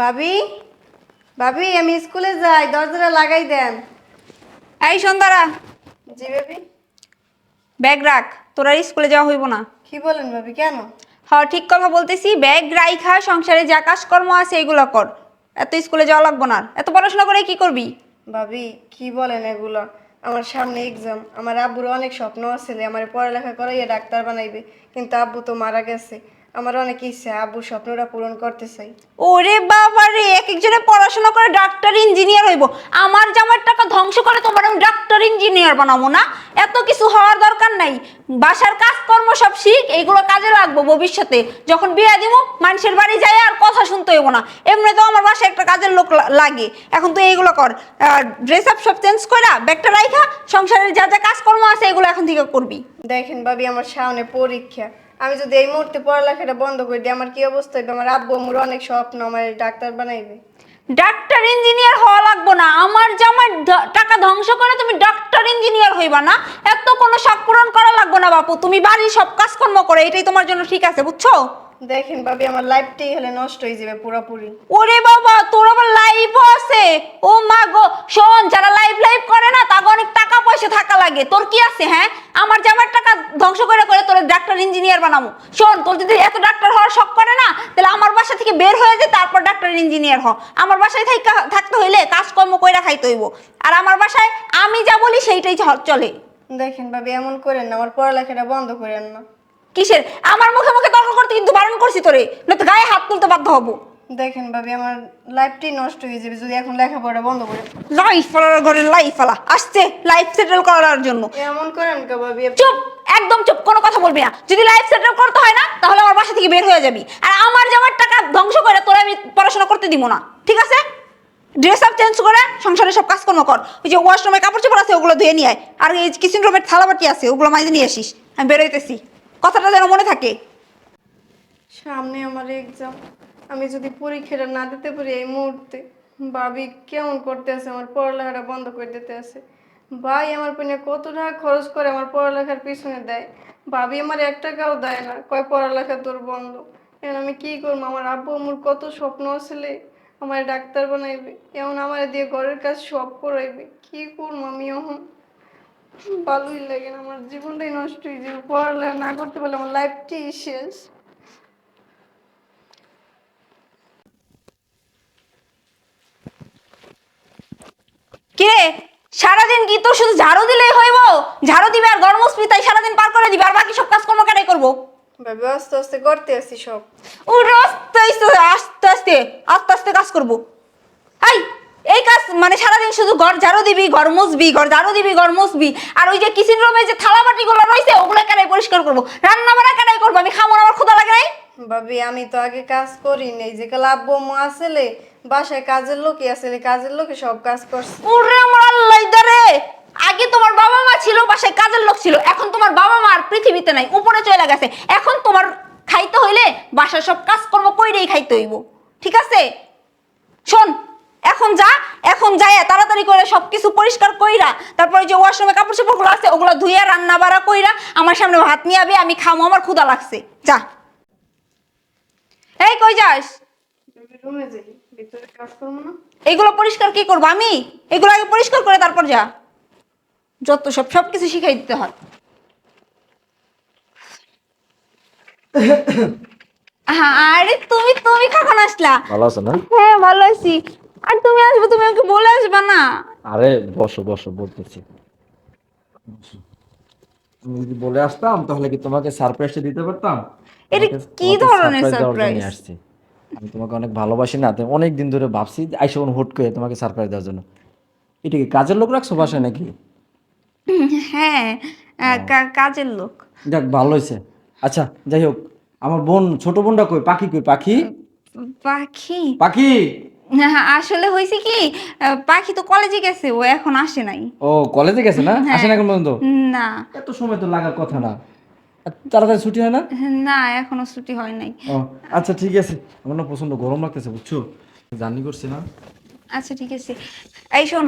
ভাবি ভাবি আমি স্কুলে যাই দরজাটা লাগাই দেন। এই সন্ধ্যারা। জি ভাবি। ব্যাগ রাখ তোর আর স্কুলে যাওয়া হইব না। কি বলেন ভাবি কেন? হ্যাঁ ঠিক কথা বলতেছি ব্যাগ রাইখা সংসারে যা কাজকর্ম আছে এগুলো কর। এত স্কুলে যাওয়া লাগবো না। এত পড়াশোনা করে কি করবি? ভাবি কি বলেন এগুলো? আমার সামনে এক্সাম আমার আব্বুর অনেক স্বপ্ন আছে আমার পড়ালেখা করাইয়া ডাক্তার বানাইবে কিন্তু আব্বু তো মারা গেছে। আমার অনেক ইচ্ছা আব্বুর স্বপ্নটা পূরণ করতে চাই। ওরে বাবা রে এক একজনে পড়াশোনা করে ডাক্তার ইঞ্জিনিয়ার হইব। আমার জামার টাকা ধ্বংস করে তোমার আমি ডাক্তার ইঞ্জিনিয়ার বানাবো না? এত কিছু হওয়ার দরকার নাই। বাসার কাজকর্ম সব শিখ এইগুলো কাজে লাগবো ভবিষ্যতে। যখন বিয়ে দিব মানুষের বাড়ি যায় আর কথা শুনতে হইব না। এমনি তো আমার বাসায় একটা কাজের লোক লাগে। এখন তুই এইগুলো কর। ড্রেস আপ সব চেঞ্জ করা ব্যাগটা রাইখা সংসারের যা যা কাজকর্ম আছে এগুলো এখন থেকে করবি। দেখেন ভাবি আমার সামনে পরীক্ষা। আমি যদি এই মুহূর্তে পড়ালেখাটা বন্ধ করে দিই আমার কি অবস্থা? হইবে আমার আব্বু আমার অনেক স্বপ্ন আমার ডাক্তার বানাইবে। ডাক্তার ইঞ্জিনিয়ার হওয়া লাগবো না। আমার জামার ধ- টাকা ধ্বংস করে তুমি ডাক্তার ইঞ্জিনিয়ার হইবা না। এত কোনো শখ পূরণ করা লাগবো না বাপু। তুমি বাড়ির সব কাজকর্ম করে এটাই তোমার জন্য ঠিক আছে বুঝছ? দেখেন ভাবি আমার লাইফটাই হলে নষ্ট হয়ে যাবে পুরোপুরি। ওরে বাবা তোর আবার লাইভও আছে ও মা গো শোন যারা লাইভ লাইভ করে না তাকে অনেক টাকা পয়সা থাকা লাগে। তোর কি আছে হ্যাঁ? আমার জামার টাকা ধ্বংস করে করে তোর ডাক্তার ইঞ্জিনিয়ার বানাবো শোন তোর যদি এত ডাক্তার হওয়ার শখ করে না তাহলে আমার বাসা থেকে বের হয়ে যায় তারপর ডাক্তার ইঞ্জিনিয়ার হ। আমার বাসায় থাকতে হইলে কাজকর্ম কইরা খাইতে হইব। আর আমার বাসায় আমি যা বলি সেইটাই চলে। দেখেন ভাবি এমন করেন না আমার পড়ালেখাটা বন্ধ করেন না। কিসের? আমার মুখে মুখে তর্ক করতে কিন্তু বারণ করছি তোরে নয়তো গায়ে হাত তুলতে বাধ্য হব। দেখেন ভাবি আমার লাইফটাই নষ্ট হয়ে যাবে যদি এখন লেখাপড়া বন্ধ করে। লাইফ ফালার ঘরে লাইফ ফালা আসছে লাইফ সেটেল করার জন্য। এমন করেন কা ভাবি? চুপ একদম চুপ কোনো কথা বলবি না। যদি লাইফ সেটেল করতে হয় না তাহলে আমার বাসা থেকে বের হয়ে যাবি। আর আমার জামার টাকা ধ্বংস করে তোরা আমি পড়াশোনা করতে দিব না। ঠিক আছে? ড্রেস আপ চেঞ্জ করে সংসারে সব কাজকর্ম কর। ওই যে ওয়াশরুমে কাপড় চোপড় আছে ওগুলো ধুয়ে নিয়ে আয়। আর এই কিচেন রুমের থালাবাটি আছে ওগুলো মাঝে নিয়ে আসিস। আমি বেরোইতেছি। কথাটা যেন মনে থাকে। সামনে আমার এক্সাম আমি যদি পরীক্ষাটা না দিতে পারি এই মুহূর্তে, ভাবি কেমন করতে আছে আমার পড়ালেখাটা বন্ধ করে দিতে আছে। ভাই, আমার পেনে কত টাকা খরচ করে আমার পড়ালেখার পিছনে দেয়? ভাবি, আমার এক টাকাও দেয় না। কয়, পড়ালেখা তোর বন্ধ। এখন আমি কি করব? আমার আব্বু আমার কত স্বপ্ন আসলে আমার ডাক্তার বানাইবে। এমন আমার দিয়ে ঘরের কাজ সব করাইবে। কি করব আমি এখন? ভালোই লাগে না। আমার জীবনটাই নষ্ট হয়ে যাবে। পড়ালেখা না করতে পারলে আমার লাইফটাই শেষ। সারাদিন কি তো শুধু ঝাড়ু দিলেই হইব? ঝাড়ু দিবে আর গরমস্পি তাই সারাদিন পার করে দিবে আর বাকি সব কাজকর্ম কেটাই করব? ভাবে আস্তে আস্তে করতে আসি সব। ওরে আস্তে আস্তে আস্তে আস্তে আস্তে আস্তে কাজ করব। হাই এই কাজ মানে সারাদিন শুধু ঘর ঝাড়ু দিবি ঘর মুছবি ঘর ঝাড়ু দিবি ঘর মুছবি আর ওই যে কিচেন রুমে যে থালা বাটিগুলো রয়েছে ওগুলো কেনাই পরিষ্কার করব? রান্না বান্না কেনাই করব? আমি খামো আমার ক্ষুদা লাগে নাই? ভাবি আমি তো আগে কাজ করি নাই যে কাল আব্বু আম্মু আসলে বাসায় কাজের লোকই আসলে কাজের লোকে সব কাজ করছে। ওরে আমার আল্লাহ দারে আগে তোমার বাবা মা ছিল বাসায় কাজের লোক ছিল এখন তোমার বাবা মা আর পৃথিবীতে নাই উপরে চলে গেছে। এখন তোমার খাইতে হইলে বাসার সব কাজ কাজকর্ম কইরেই খাইতে হইব। ঠিক আছে? শোন এখন যা এখন যায় তাড়াতাড়ি করে সবকিছু পরিষ্কার কইরা তারপরে যে ওয়াশরুমে কাপড় চোপড়গুলো আছে ওগুলো ধুইয়া রান্না বাড়া কইরা আমার সামনে ভাত নিয়ে আবি আমি খামো আমার ক্ষুধা লাগছে। যা। এই কই যাস? রুমে যাই। ভিতরে কাজ করব না। এইগুলো পরিষ্কার কি করব আমি? এগুলো আগে পরিষ্কার করে তারপর যা। যত সব সব কিছু শিখাই দিতে হয়। হ্যাঁ, আরে তুমি তুমি কখন আসলা? ভালো আছো না? হ্যাঁ ভালো আছি। আর তুমি আসবে তুমি আমাকে বলে আসবে না। আরে বসো বসো বলতেছি। তুমি যদি বলে আসতাম তাহলে কি তোমাকে সারপ্রাইজটা দিতে পারতাম? এটা কি ধরনের? আসছি। আমি তোমাকে অনেক ভালোবাসি না অনেক দিন ধরে ভাবছি আইসা কোনো হুট করে তোমাকে সারপ্রাইজ দেওয়ার জন্য। এটা কি কাজের লোক রাখছো বাসায় নাকি? হ্যাঁ কাজের লোক। যাক ভালো হয়েছে। আচ্ছা যাই হোক আমার বোন ছোট বোনটা কই? পাখি কই? পাখি? পাখি? পাখি? হ্যাঁ, আসলে হয়েছে কি পাখি তো কলেজে গেছে ও এখন আসে নাই। ও কলেজে গেছে না? আসে না এখন পর্যন্ত? না। এত সময় তো লাগার কথা না। তাড়াতাড়ি ছুটি হয় না? না এখনও ছুটি হয় নাই। ও আচ্ছা ঠিক আছে। আমার না প্রচণ্ড গরম লাগতেছে বুঝছ? জার্নি করছি না। আচ্ছা ঠিক আছে। এই শোন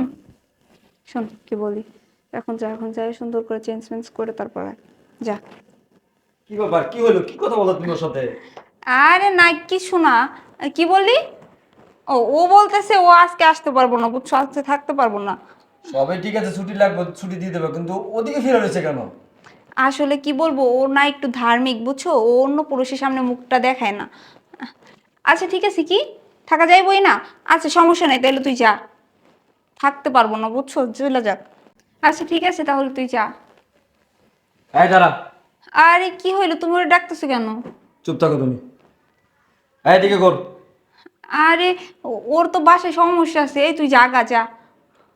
শোন কি বলি? এখন যা এখন যাই সুন্দর করে চেঞ্জ করে তারপর আয়। যা। কি ব্যাপার? কি হলো? কি কথা বলো তুমি ওর সাথে? আরে না কি শোনা কি বললি? ও ও বলতেছে ও আজকে আসতে পারব না বুঝছ? আজকে থাকতে পারব না। সবাই ঠিক আছে ছুটি লাগবে ছুটি দিয়ে দেবে কিন্তু ওদিকে ফিরে রয়েছে কেন? আসলে কি বলব ও না একটু ধার্মিক বুঝছ? ও অন্য পুরুষের সামনে মুখটা দেখায় না। আচ্ছা ঠিক আছে কি? থাকা যায় বই না। আচ্ছা সমস্যা নেই তাহলে তুই যা। থাকতে পারব না বুঝছ? চলে যাক। আচ্ছা ঠিক আছে তাহলে তুই যা। এই দাঁড়া। আরে কি হইল? তুমি ওরা ডাকতেছো কেন? চুপ থাকো তুমি। এই দিকে কর আরে ওর তো বাসায় সমস্যা আছে। এই তুই জাগা যা।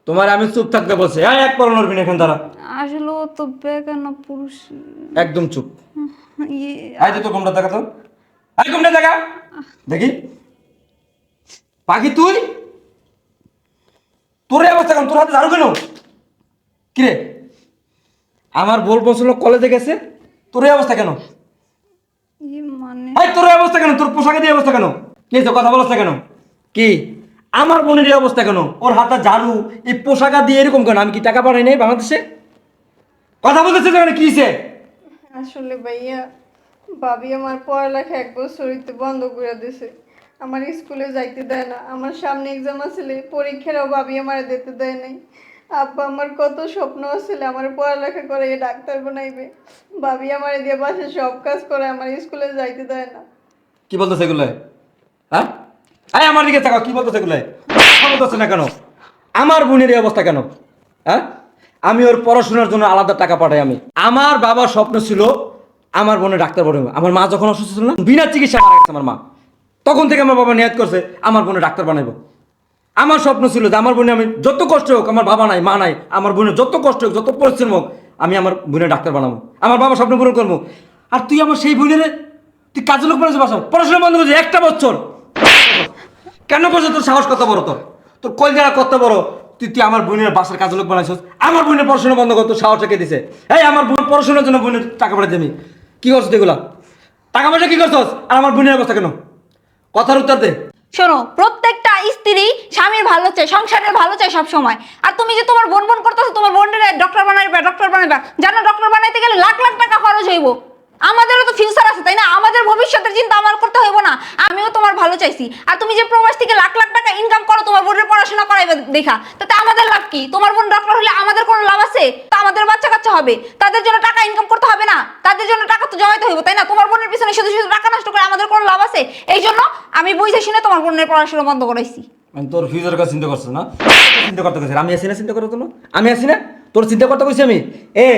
তোমার আমি চুপ থাকতে বলছি। এই এক পর নড়বি না এখান দ্বারা। আসলে ও তো বেগানা পুরুষ। একদম চুপ। ইয়ে। আই তো ঘুমটা দেখা তো। আই ঘুমটা দেখা। দেখি। পাখি তুই? তোর অবস্থা কেন তোর হাতে ঝাড়ু কেন? কিরে? আমার বল পৌঁছল কলেজে গেছে? তোর অবস্থা কেন? ইয়ে মানে তোর অবস্থা কেন? তোর পোশাকে দিয়ে অবস্থা কেন? কি কথা বলছ কেন? কি? আমার বোনের এই অবস্থা কেন? ওর হাতে ঝাড়ু এই পোশাকা দিয়ে এরকম কেন? আমি কি টাকা পাঠাই নাই বাংলাদেশে? কথা বলতেছে কেন কি হয়েছে আসলে ভাইয়া ভাবি আমার পড়ালেখা এক বছর বন্ধ করে দিছে। আমার স্কুলে যাইতে দেয় না। আমার সামনে এক্সাম আসলে পরীক্ষারও ভাবি আমার দিতে দেয় নাই। আব্বা আমার কত স্বপ্ন আসলে আমার পড়ালেখা করে এ ডাক্তার বানাইবে। ভাবি আমার দিয়ে বাসে সব কাজ করে আমার স্কুলে যাইতে দেয় না। কি বলতেছে এগুলো? হ্যাঁ? আয় আমার দিকে তাকাও, কি বলতেছে এগুলো? বলতেছে না কেন? আমার বোনের এই অবস্থা কেন? হ্যাঁ? আমি ওর পড়াশোনার জন্য আলাদা টাকা পাঠাই আমি। আমার বাবার স্বপ্ন ছিল আমার বোনের ডাক্তার পড়বে আমার মা যখন অসুস্থ ছিল না, বিনা চিকিৎসা মারা আমার মা। তখন থেকে আমার বাবা নিয়াদ করছে, আমার বোনের ডাক্তার বানাইবো। আমার স্বপ্ন ছিল যে আমার বোনে আমি যত কষ্ট হোক, আমার বাবা নাই, মা নাই, আমার বোনের যত কষ্ট হোক, যত পরিশ্রম হোক, আমি আমার বোনের ডাক্তার বানাবো। আমার বাবা স্বপ্ন পূরণ করব। আর তুই আমার সেই বোনের, তুই কাজে লোক বানাচ্ছিস বাসা পড়াশোনা বন্ধ করছিস, একটা বছর। কেন করছ? তোর সাহস কত বড় তোর? তোর কল যারা কত বড়? তুই তুই আমার বোনের বাসার কাজে লোক বানাইছিস। আমার বোনের পড়াশোনা বন্ধ কর, তোর সাহস রেখে দিছে। এই, আমার বোন পড়াশোনার জন্য বোনের টাকা পাঠাতে আমি। কি করছিস এগুলা? টাকা পয়সা কি করছস? আর আমার বোনের অবস্থা কেন? কথার উত্তর দে। শোনো, প্রত্যেকটা স্ত্রী স্বামীর ভালো চায়, সংসারের ভালো চায় সব সময় আর তুমি যে তোমার বোন বোন করতেছো, তোমার বোনের ডক্টর বানাইবা ডক্টর বানাইবা। জানো ডক্টর বানাইতে গেলে লাখ লাখ টাকা খরচ হইব। আমাদেরও তো ফিউচার আছে, তাই না? আমাদের ভবিষ্যতের চিন্তা আমার করতে হইব না। আমিও তোমার ভালো চাইছি। আর তুমি যে প্রবাস থেকে লাখ লাখ টাকা ইনকাম করো, তোমার বোনের পড়াশোনা করাইবে দেখা। তাতে আমাদের লাভ কি? তোমার বোন ডক্টর হলে আমাদের কোনো লাভ আছে? তা আমাদের বাচ্চা কাচ্চা হবে। তাদের জন্য টাকা ইনকাম করতে হবে না। তাদের জন্য টাকা তো জমাইতে হইব, তাই না? তোমার বোনের পিছনে শুধু শুধু টাকা নষ্ট করে আমাদের কোনো লাভ আছে? এই জন্য আমি বুঝে শুনে তোমার বোনের পড়াশোনা বন্ধ করাইছি। আমি তোর ফিউচার চিন্তা করছ না? চিন্তা করতে আমি আছি না চিন্তা করতে না আমি না? তোর চিন্তা করতে কইছি আমি? এ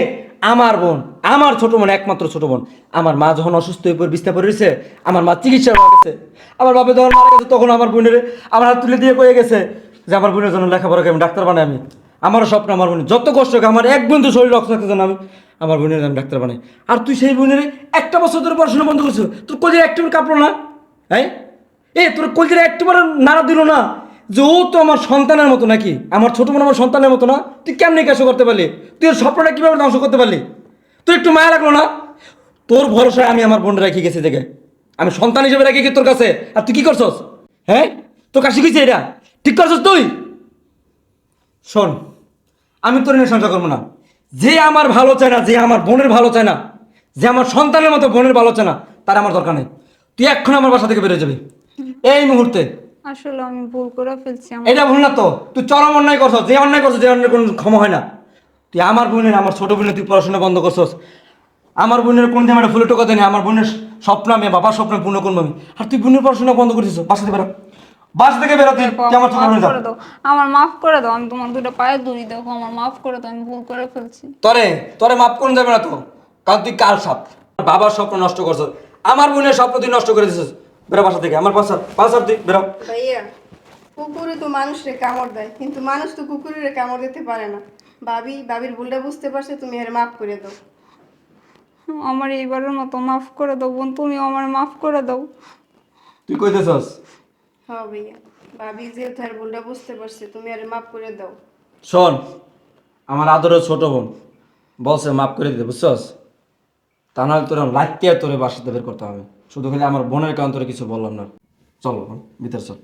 আমার বোন, আমার ছোট বোন, একমাত্র ছোট বোন। আমার মা যখন অসুস্থ হয়ে পড়ে বিছনা পড়ে রয়েছে, আমার মা চিকিৎসা গেছে। আমার বাবা যখন মারা গেছে, তখন আমার বোনের আমার হাত তুলে দিয়ে কয়ে গেছে যে, আমার বোনের জন্য লেখাপড়া আমি ডাক্তার বানাই আমি। আমারও স্বপ্ন আমার বোনের, যত কষ্ট হোক, আমার এক বন্ধু শরীর রক্ত থাকতে যেন আমি, আমার বোনের আমি ডাক্তার বানাই। আর তুই সেই বোনের একটা বছর ধরে পড়াশোনা বন্ধ করছ তোর কলির একটু কাঁপলো না? হ্যাঁ এ তোর কলজিরা একটুবার নাড়া দিল না? যে ও তো আমার সন্তানের মতো নাকি? আমার ছোট বোন আমার সন্তানের মতো না? তুই কেমনি কাজ করতে পারলি? তুই ওর স্বপ্নটা কীভাবে ধ্বংস করতে পারলি? তুই একটু মায়া লাগল না? তোর ভরসায় আমি আমার বোন রেখে গেছি দেখে। আমি সন্তান হিসেবে রেখে গেছি তোর কাছে। আর তুই কি করছস? হ্যাঁ? তোর কাছে শিখেছি এটা? ঠিক করছস তুই? শোন, আমি তোর নিয়ে সংসার করব না। যে আমার ভালো চায় না, যে আমার বোনের ভালো চায় না, যে আমার সন্তানের মতো বোনের ভালো চায় না, তার আমার দরকার নেই। তুই এক্ষুনি আমার বাসা থেকে বেরোয় যাবি। এই মুহূর্তে আসলে আমি ভুল করে ফেলছি আমার এটা ভুল না তো। তুই চরম অন্যায় করছস। যে অন্যায় করছস যে অন্যায় কোনো ক্ষমা হয় না। তুই আমার বোনের আমার ছোট বোনের তুই পড়াশোনা বন্ধ করছস। আমার বোনের কোন দিন একটা টোকা দেয়নি আমার বোনের স্বপ্ন আমি বাবার স্বপ্ন পূর্ণ করব আমি। আর তুই বোনের পড়াশোনা বন্ধ করেছিস বাসা থেকে বেরো। বাসা থেকে বেরো তুই আমার ছোট মাফ বোনের করে দাও। আমার মাফ করে দাও আমি তোমার দুটো পায়ে দড়ি দেখো আমার মাফ করে দাও আমি ভুল করে ফেলছি। তরে তরে মাপ করুন যাবে না তো। কারণ তুই কাল সাপ। বাবার স্বপ্ন নষ্ট করছস আমার বোনের স্বপ্ন তুই নষ্ট করে দিছিস। বেরো বাসা থেকে আমার বাসা বাসা তুই বেরো। ভাইয়া কুকুরে তো মানুষরে কামড় দেয় কিন্তু মানুষ তো কুকুরের কামড় দিতে পারে না। ভাবি ভাবির ভুলটা বুঝতে পারছে তুমি এর মাফ করে দাও। আমার এইবারের মতো মাফ করে দাও বোন তুমি আমার মাফ করে দাও। তুই কইতেছস? হ্যাঁ ভাইয়া ভাবি যেহেতু এর ভুলটা বুঝতে পারছে তুমি এর মাফ করে দাও। শোন আমার আদরের ছোট বোন বলছে মাফ করে দিতে বুঝছস? তা নাহলে তোর লাইতে তোরে বাসাতে বের করতে হবে। শুধু খালি আমার বোনের কারণ কিছু বললাম না। চলো ভিতর চল।